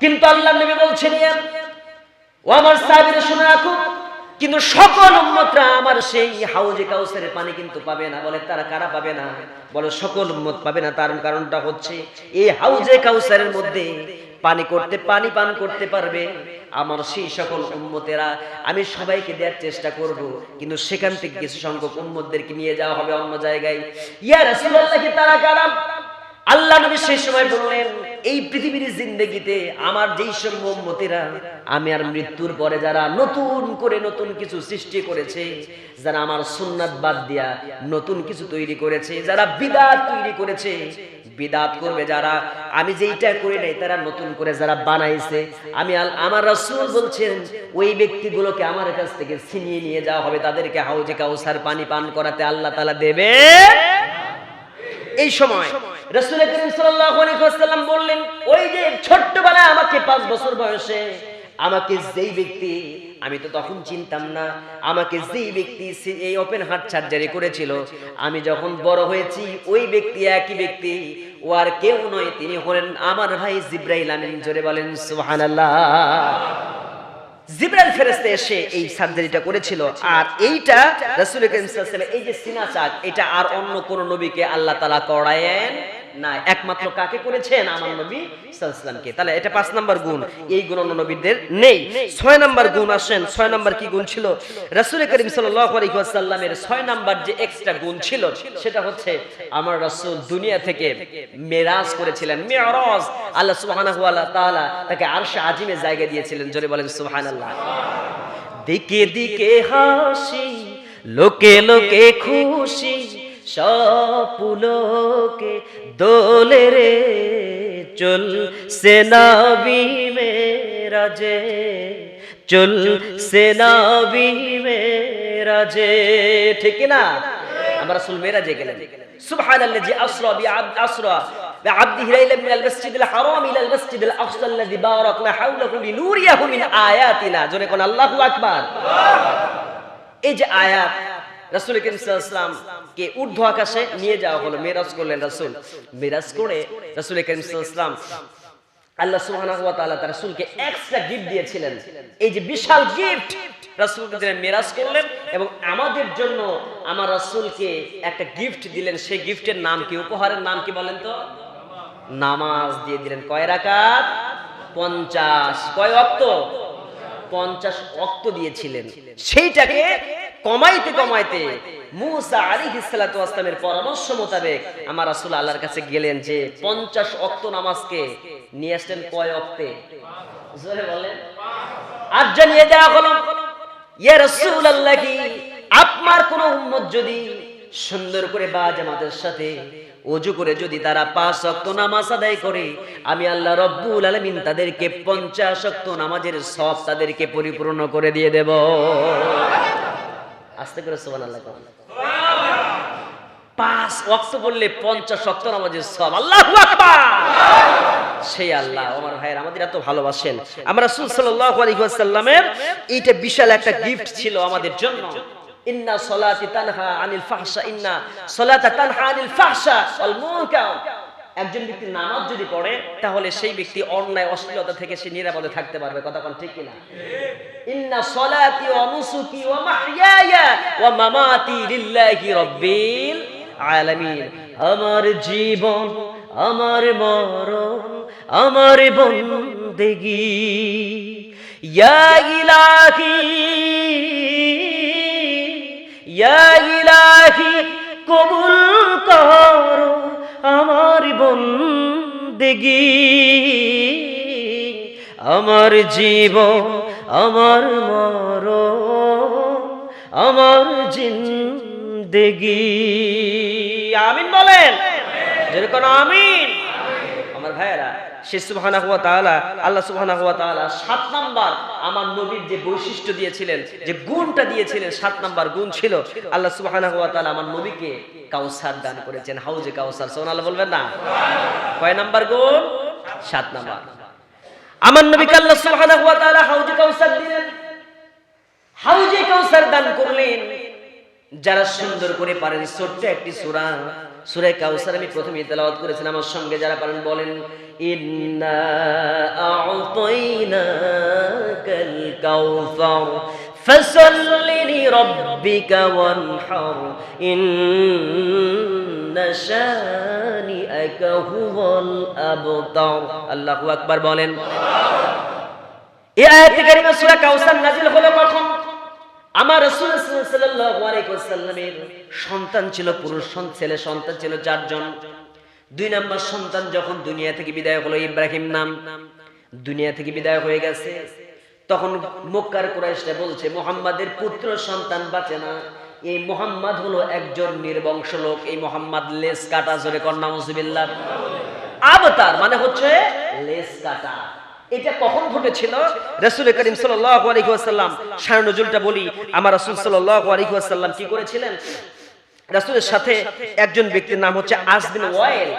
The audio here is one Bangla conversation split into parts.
কিন্তু আল্লাহ নবী বলছেন ও আমার সাহাবীরা, শুনে রাখো। কিন্তু সকল উম্মতরা আমার সেই হাউজে কাউসারের পানি কিন্তু পাবে না। বলে, তারা কারা পাবে না? বলে, সকল উম্মত পাবে না। তার কারণটা হচ্ছে, এই হাউজে কাউসারের মধ্যে পানি করতে, পানি পান করতে পারবে আমার সেই সকল উম্মতেরা। আমি সবাইকে দেওয়ার চেষ্টা করব, কিন্তু সেখান থেকে কিছু সংখ্যক উম্মতদেরকে নিয়ে যাওয়া হবে অন্য জায়গায়। ইয়া রাসূলুল্লাহ কি তারা কারা? আল্লাহ নবী সেই সময় বললেন এই পৃথিবীর জিন্দগিতে আমার যেই সব উম্মতিরা, আমি আর মৃত্যুর পরে যারা নতুন করে নতুন কিছু সৃষ্টি করেছে, যারা আমার সুন্নাত বাদ দিয়া নতুন কিছু তৈরি করেছে, যারা বিদাত তৈরি করেছে, বিদাত করবে যারা, আমি যেইটা করি নাই তারা নতুন করে যারা বানাইছে, আমি আমার রাসূল বলছেন, ওই ব্যক্তিগুলোকে আমার কাছ থেকে ছিনিয়ে নিয়ে যাওয়া হবে, তাদেরকে হাউজে কাউসার পানি পান করাতে আল্লাহ তাআলা দেবে এই সময় রসুল করিম ওয়াসাল্লাম বললেন, ওই যে ছোট্টবেলায় আমাকে পাঁচ বছর বয়সে আমাকে যেই ব্যক্তি, আমি তো তখন চিনতাম না, আমাকে যেই ব্যক্তি এই ওপেন হার্ট সার্জারি করেছিল, আমি যখন বড় হয়েছি, ওই ব্যক্তি একই ব্যক্তি, ও আর কেউ নয়, তিনি হলেন আমার ভাই জিব্রাইল আমিন, জোরে বলেন, সুবহানাল্লাহ। জিব্রাইল ফেরেশতা এসে এই সার্জারিটা করেছিল, আর এইটা রাসূল করিম সাল্লাল্লাহু এই যে সিনা চাক, এটা আর অন্য কোন নবীকে আল্লাহ তাআলা করায়েন না একমাত্র কাকে করেছেন? আমার নবী তাহলে এটা পাঁচ গুণ। এই গুণ অন্য নবীদের নেই। ছয় গুণ আসেন। ছয় কি গুণ ছিল? রাসূল করিম ওয়াসাল্লামের ছয় যে এক্সট্রা গুণ ছিল, সেটা হচ্ছে আমার রাসূল দুনিয়া থেকে মেরাজ করেছিলেন। আল্লাহ সুবহানাহু ওয়া তাআলা তাকে আরশে আজিমে জায়গা দিয়েছিলেন। জোরে বলেন সুবহানাল্লাহ। দিকে দিকে হাসি, লোকে লোকে খুশি সপুলোকে দোলে রে চল সেনাবি মেরাজে চল সেনাবি মেরাজে ঠিক কি না আমরা রাসূল মেরাজে গেলেন সুবহানাল্লাজি আসরা বিআবদ আসরা بعبده ليلا من المسجد الحرام الى المسجد الاقصى الذي باركنا حوله لنوريه من اياتنا জোরে কোন আল্লাহু আকবার এই যে আয়াত রাসূল করিম সাল্লাল্লাহু কে ঊর্ধ্ব আকাশে নিয়ে যাওয়া হলো মেরাজ করলেন রাসূল। মেরাজ করে রাসূল করিম সাল্লাল্লাহু আল্লাহ সুবহানাহু ওয়া তাআলা তার রাসূলকে এক্সট্রা গিফট দিয়েছিলেন। এই যে বিশাল গিফট রাসূলকে মেরাজ করলেন এবং আমাদের জন্য আমার রাসূলকে একটা গিফট দিলেন। সেই গিফটের নাম কি, উপহারের নাম কি বলেন তো? নামাজ দিয়ে দিলেন। কয় রাকাত? পঞ্চাশ। কয় অক্ত? পঞ্চাশ অক্ত দিয়েছিলেন। সেইটাকে কমাইতে কমাইতে মুসা আলাইহিস সালাতু ওয়াসসালামের পরামর্শ মোতাবেক আমার রাসূল আল্লাহর কাছে গেলেন যে পঞ্চাশ অক্ত নামাজকে নিয়ে আসলেন কয় অক্তে জোরে আর জানিয়ে দেওয়া হলো আপনার কোন উম্মত যদি সুন্দর করে বা জামাতের সাথে অজু করে যদি তারা পাঁচ ওয়াক্ত নামাজ আদায় করে, আমি আল্লাহ রব্বুল আলামিন তাদেরকে পঞ্চাশ ওয়াক্ত নামাজের সব তাদেরকে পরিপূর্ণ করে দিয়ে দেব। আস্তে করে সুবহানাল্লাহ কোন পাঁচ ওয়াক্ত বললে পঞ্চাশ ওয়াক্ত নামাজের সব আল্লাহু সেই আল্লাহ আমার ভাইয়ের আমাদের এত ভালোবাসেন। আমরা রাসূল সাল্লাল্লাহু এইটা বিশাল একটা গিফট ছিল আমাদের জন্য। ইন্না সলাতি তানহা আনিল ফাহশা, ইন্না সলাতা তানহা আনিল ফাহশা ওয়াল মুনকার। একজন ব্যক্তি নামাজ যদি পড়ে, তাহলে সেই ব্যক্তি অন্যায়, অশ্লীলতা থেকে সে নিরাপদে থাকতে পারবে। কথা কোন ঠিক কিনা? ইন্না আমার জীবন, আমার মরণ, আমার বন্দেগি। ইয়া ইলাহি, ইয়া কবুল করো। বন্দেগি আমার জীব আমার মর আমার জিন্দেগি। আমিন বলেন। যেরকম আমিন। আমার ভাইয়েরা সে সুবহানাহু ওয়া তাআলা, আল্লাহ সুবহানাহু ওয়া তাআলা সাত নাম্বার আমার নবীর যে বৈশিষ্ট্য দিয়েছিলেন, যে গুণটা দিয়েছিলেন, সাত নাম্বার গুণ ছিল, আল্লাহ সুবহানাহু ওয়া তাআলা আমার নবীকে কাউসার দান করেছেন। হাউজে কাউসার সুবহানাল্লাহ বলবেন না? কয় নাম্বার গুণ? সাত নাম্বার। আমার নবীকে আল্লাহ সুবহানাহু ওয়া তাআলা হাউজে কাউসার দিলেন। হাউজে কাউসার দান করলেন। যারা সুন্দর করে পারেন ছোট্ট একটি সূরা সূরা কাউসার আমি প্রথমে তেলাওয়াত করেছিলাম আমার সঙ্গে যারা পারেন বলেন ইন্না أعطيناك الكوثر فصل لربك وانحر إن شانئك هو الأبتر الله أكبر বলেন এই আয়াতে কারিমা সূরা কাউসার নাজিল হলো কখন আমার সন্তান ছিল পুরুষ ছেলে সন্তান ছিল চারজন দুই নম্বর সন্তান যখন দুনিয়া থেকে বিদায় হলো, ইব্রাহিম নাম দুনিয়া থেকে বিদায় হয়ে গেছে। তখন মক্কার কুরাইশরা বলছে, মোহাম্মদের পুত্র সন্তান বাঁচে না। এই মোহাম্মদ হলো একজন নির্বংশ লোক। এই মোহাম্মদ লেস কাটা, জোরে কন্যা মুসিবিল্লাহ আবতার মানে হচ্ছে লেস কাটা। এটা কখন ঘটেছিল? করিম বলি, আমার কি করেছিলেন? রাসূলের সাথে একজন ব্যক্তির নাম হচ্ছে আস বিন ওয়াইল,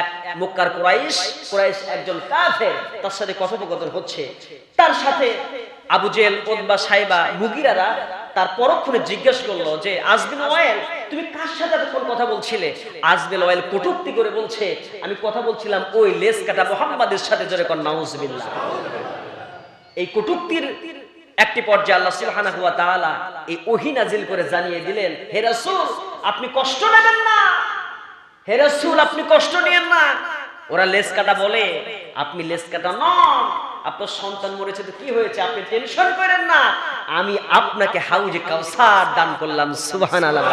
এক মক্কার কুরাইশ কুরাইশ একজন কাফের, তার সাথে কথোপকথন হচ্ছে। তার সাথে আবু জেল ওতবা সাইবা, মুগিরারা তার পরক্ষণে জিজ্ঞেস করল যে আজবিন ওয়াইল, তুমি কার সাথে এতক্ষণ কথা বলছিলে? আজবিন ওয়াইল কটুক্তি করে বলছে, আমি কথা বলছিলাম ওই লেস কাটা মোহাম্মদের সাথে, জোরে কর, নাউজুবিল্লাহ। এই কটুক্তির একটি পর্যায়ে আল্লাহ সুবহানাহু ওয়া তাআলা এই ওহী নাজিল করে জানিয়ে দিলেন, হে রাসূল, আপনি কষ্ট নেবেন না। হে রাসূল, আপনি কষ্ট নিয়েন না। ওরা লেস কাটা বলে, আপনি লেস কাটা নন আপনার সন্তান মরেছে তো কি হয়েছে? আপনি টেনশন করেন না। আমি আপনাকে হাউজে কাউসার দান করলাম, সুবহানাল্লাহ।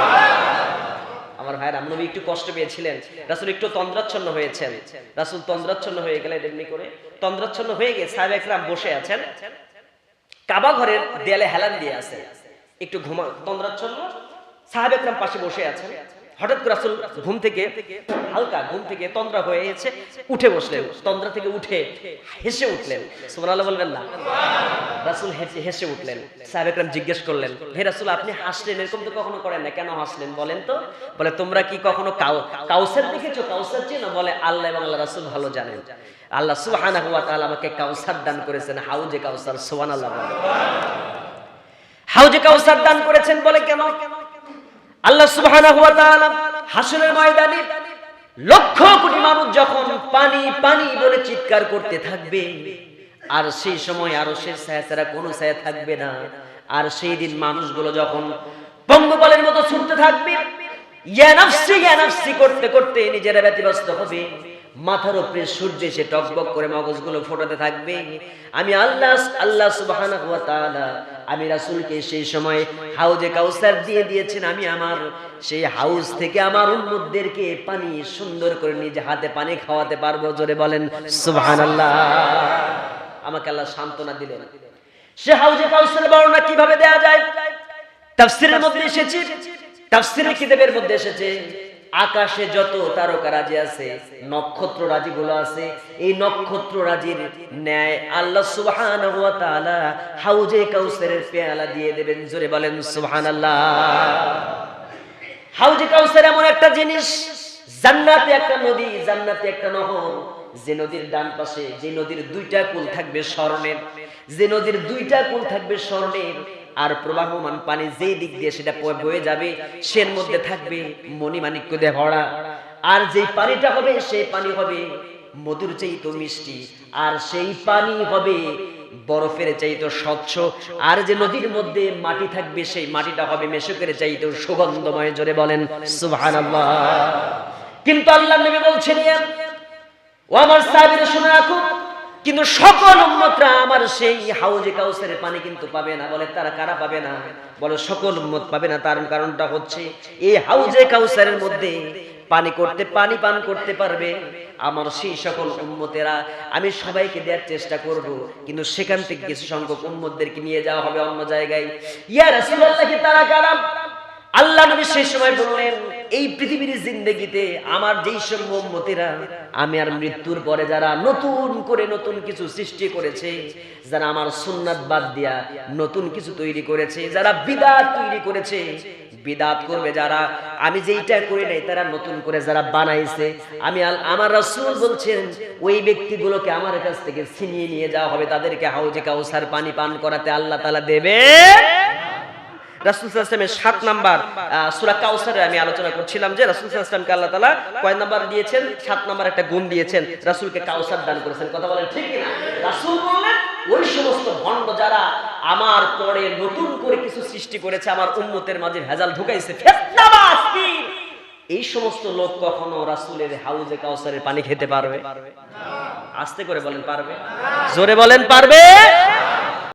আমার ভাইয়ের নবী একটু কষ্ট পেয়েছিলেন। রাসুল একটু তন্দ্রাচ্ছন্ন হয়েছেন। রাসুল তন্দ্রাচ্ছন্ন হয়ে গেলেন এমনি করে। তন্দ্রাচ্ছন্ন হয়ে গিয়ে সাহেব একরাম বসে আছেন। কাবা ঘরের দেয়ালে হেলান দিয়ে আছে। একটু ঘুমা তন্দ্রাচ্ছন্ন। সাহেব একরাম পাশে বসে আছেন। হঠাৎ করে রাসুল ঘুম থেকে হালকা ঘুম থেকে তন্দ্রা হয়ে গেছে উঠে বসলেন। তন্দ্রা থেকে উঠে হেসে উঠলেন। সুবহানাল্লাহ বলবেন না। রাসুল হেসে হেসে উঠলেন। সাহেব একরাম জিজ্ঞেস করলেন, হে রাসুল, আপনি হাসলেন? এরকম তো কখনো করেন না কেন হাসলেন? বলেন তো। বলে, তোমরা কি কখনো কাউ কাউসার দেখেছ? কাউসার চেনো? বলে, আল্লাহ এবং আল্লাহ রাসুল ভালো জানেন। আল্লাহ সুবহানাহু ওয়া তাআলা আমাকে কাউসার দান করেছেন। হাউজে কাউসার? সুবহানাল্লাহ হাউজে কাউসার দান করেছেন বলে কেন আল্লাহ সুবহানাহু ওয়া তাআলা হাসরের ময়দানে লক্ষ কোটি মানুষ যখন পানি পানি বলে চিৎকার করতে থাকবে, আর সেই সময় আরও সে ছায়া কোনো ছায়া থাকবে না। আর সেই দিন মানুষগুলো যখন পঙ্গপালের মতো ছুটতে থাকবে, ইয়া নাফসি ইয়া নাফসি করতে করতে নিজেরা ব্যতিব্যস্ত হবে। মাথার উপরে সূর্য এসে টকবক করে মগজগুলো ফোটাতে থাকবে। আমি আল্লাহ আল্লাহ তাআলা, আমি রাসূলকে সেই সময় হাউজে কাউসার দিয়ে দিয়েছেন। আমি আমার সেই হাউস থেকে আমার উম্মতদেরকে পানি সুন্দর করে নিজে হাতে পানি খাওয়াতে পারব, জোরে বলেন, সুবহানাল্লাহ। আমাকে আল্লাহ সান্ত্বনা দিলেন। সে হাউজে কাউসারের বর্ণনা কীভাবে দেয়া যায়? তাফসীরের মধ্যে এসেছে, তাফসীরের কিতাবের মধ্যে এসেছে আকাশে যত তারকা রাজি আছে, নক্ষত্র রাজি গুলো আছে, এই নক্ষত্র রাজির ন্যায় আল্লাহ তাআলা হাউজে কাউসারের পেয়ালা দিয়ে দেবেন, জোরে বলেন সুবহানাল্লাহ। হাউজে কাউসার এমন একটা জিনিস, জান্নাতে একটা নদী, জান্নাতে একটা নহর, যে নদীর ডান পাশে, যে নদীর দুইটা কুল থাকবে স্বর্ণের, যে নদীর দুইটা কুল থাকবে স্বর্ণের আর প্রবাহমান পানি যেই দিক দিয়ে সেটা বয়ে- যাবে, সের মধ্যে থাকবে মণিমাণিক্য দিয়ে ভরা। আর যেই পানিটা হবে, সেই পানি হবে মধুর চাইতো মিষ্টি। আর সেই পানি হবে বরফের চাইতো স্বচ্ছ। আর যে নদীর মধ্যে মাটি থাকবে, সেই মাটিটা হবে মেশকের চাইতো সুগন্ধময়। জোরে বলেন, সুবহানাল্লাহ। কিন্তু আল্লাহ নবী বলছেন ও আমার সাহাবীরা শুনে রাখো কিন্তু সকল উম্মতরা আমার সেই হাউজে কাউসারের পানি কিন্তু পাবে না। বলে, তারা কারা পাবে না? বলে, সকল উম্মত পাবে না। তার কারণটা হচ্ছে, এই হাউজে কাউসারের মধ্যে পানি করতে, পানি পান করতে পারবে আমার সেই সকল উম্মতেরা। আমি সবাইকে দেওয়ার চেষ্টা করব, কিন্তু সেখান থেকে কিছু সংখ্যক উম্মতদেরকে নিয়ে যাওয়া হবে অন্য জায়গায়। ইয়া রাসূলুল্লাহ কি তারা কারা? আল্লাহ নবী সেই সময় বললেন, এই পৃথিবীর জিন্দগিতে আমার যেই সব উম্মতেরা, আমি আর মৃত্যুর পরে যারা নতুন করে নতুন কিছু সৃষ্টি করেছে, যারা আমার সুন্নাত বাদ দিয়া নতুন কিছু তৈরি করেছে, যারা বিদাত তৈরি করেছে, বিদাত করবে যারা, আমি যেইটা করি নাই তারা নতুন করে যারা বানাইছে, আমি আমার রাসূল বলছেন, ওই ব্যক্তিগুলোকে আমার কাছ থেকে ছিনিয়ে নিয়ে যাওয়া হবে, তাদেরকে হাউজে কাউসার পানি পান করাতে আল্লাহ তাআলা দেবে রাসুল সাত নাম্বার সুরা কাউসারে আমি আলোচনা করছিলাম যে আল্লাহ তালা কয় নাম্বার দিয়েছেন? সাত নাম্বার একটা গুণ দিয়েছেন, রাসুলকে কাউসার দান করেছেন। কথা বলেন ঠিক কিনা? রাসুল বললেন সমস্ত ভণ্ড যারা আমার পরে নতুন করে কিছু সৃষ্টি করেছে, আমার উম্মতের মাঝে ভেজাল ঢুকাইছে এই সমস্ত লোক কখনো রাসূলের হাউজে কাউসারের পানি খেতে পারবে? আস্তে করে বলেন, পারবে? জোরে বলেন, পারবে?